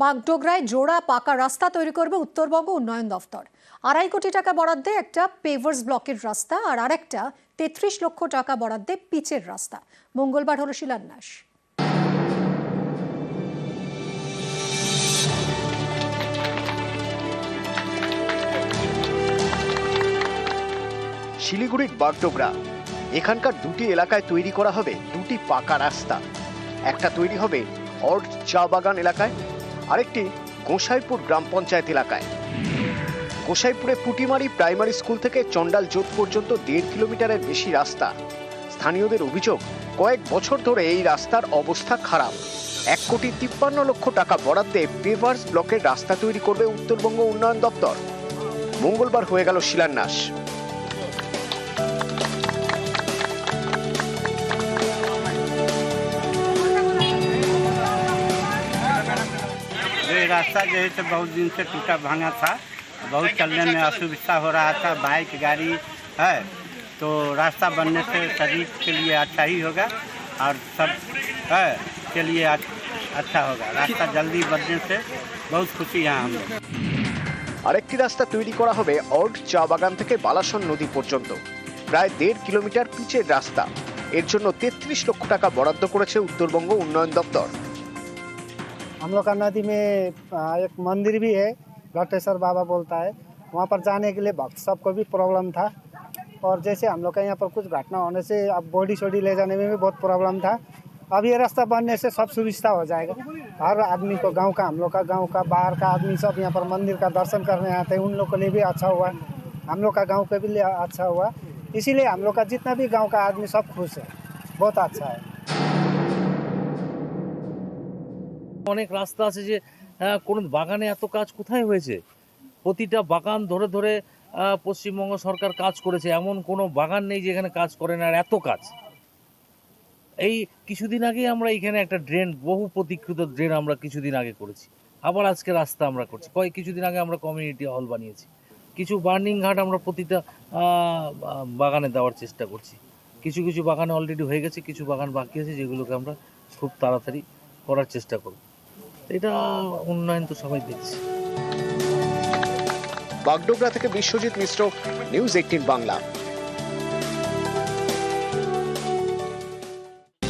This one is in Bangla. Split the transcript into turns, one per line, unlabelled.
বাগডোগরায় জোড়া পাকা রাস্তা তৈরি করবে উত্তরবঙ্গ উন্নয়ন দফতর। আড়াই কোটি টাকা বরাদ্দে একটা পেভার্স ব্লকের রাস্তা আর আরেকটা তেত্রিশ লক্ষ টাকা বরাদ্দে পিচের রাস্তা। মঙ্গলবার হল শিলান্যাস।
শিলিগুড়ির বাগডোগরা, এখানকার দুটি এলাকায় তৈরি করা হবে দুটি পাকা রাস্তা। একটা তৈরি হবে অর্ড চা বাগান এলাকায় আরেকটি গোসাইপুর গ্রাম পঞ্চায়েত এলাকায়। গোসাইপুরে পুটিমারি প্রাইমারি স্কুল থেকে চন্ডাল জোট পর্যন্ত দেড় কিলোমিটারের বেশি রাস্তা। স্থানীয়দের অভিযোগ, কয়েক বছর ধরে এই রাস্তার অবস্থা খারাপ। এক কোটি তিপ্পান্ন লক্ষ টাকা বরাদ্দে পেভার্স ব্লকের রাস্তা তৈরি করবে উত্তরবঙ্গ উন্নয়ন দপ্তর। মঙ্গলবার হয়ে গেল শিলান্যাস।
ये रास्ता जो है तो बहुत दिन से टूटा भांगा था बहुत चलने में असुविधा हो रहा था बाइक गाड़ी है तो रास्ता बनने से शरीर के लिए अच्छा ही होगा और सब है के लिए अच- अच्छा होगा रास्ता जल्दी बनने से बहुत खुशी है हम लोग
আরেকটি রাস্তা তৈরি করা হবে অর্ড চা বাগান থেকে বালাসন নদী পর্যন্ত প্রায় দেড় কিলোমিটার পিচের রাস্তা এর জন্য তেত্রিশ লক্ষ টাকা বরাদ্দ করেছে উত্তরবঙ্গ উন্নয়ন দপ্তর
हम लोग का नदी में एक मंदिर भी है, घटेश्वर बाबा बोलता है। वहाँ पर जाने के लिए भक्त सबको भी प्रॉब्लम था। और जैसे हम लोग का यहाँ पर कुछ घटना होने से अब बॉडी शॉडी ले जाने में भी बहुत प्रॉब्लम था। अब ये रास्ता बनने से सब सुविधा हो जाएगा। हर आदमी को गाँव का, हम लोग का गाँव का, बाहर का आदमी सब यहाँ पर मंदिर का दर्शन करने आते हैं। उन लोग के लिए भी अच्छा हुआ। हम लोग का गाँव के भी लिए अच्छा हुआ। इसीलिए हम लोग का जितना भी गाँव का आदमी सब खुश है। बहुत अच्छा है।
অনেক রাস্তা আছে যে কোন বাগানে এত কাজ কোথায় হয়েছে? প্রতিটা বাগান ধরে ধরে পশ্চিমবঙ্গ সরকার কাজ করেছে। এমন কোনো বাগান নেই যেখানে কাজ করে না আর এত কাজ। এই কিছুদিন আগে আমরা এখানে একটা ড্রেন, বহু প্রতীক্ষিত ড্রেন আমরা কিছুদিন আগে করেছি। আবার আজকে রাস্তা আমরা করছি। কয়েক কিছুদিন আগে আমরা কমিউনিটি হল বানিয়েছি। কিছু বার্নিং ঘাট আমরা প্রতিটা বাগানে দেওয়ার চেষ্টা করছি। কিছু কিছু বাগানে অলরেডি হয়ে গেছে, কিছু বাগান বাকি আছে যেগুলোকে আমরা খুব তাড়াতাড়ি করার চেষ্টা করব। এটা উন্নয়ন তো সবাই দেখছে।
বাগডোগরা থেকে বিশ্বজিৎ মিশ্র নিউজ এইটিন বাংলা।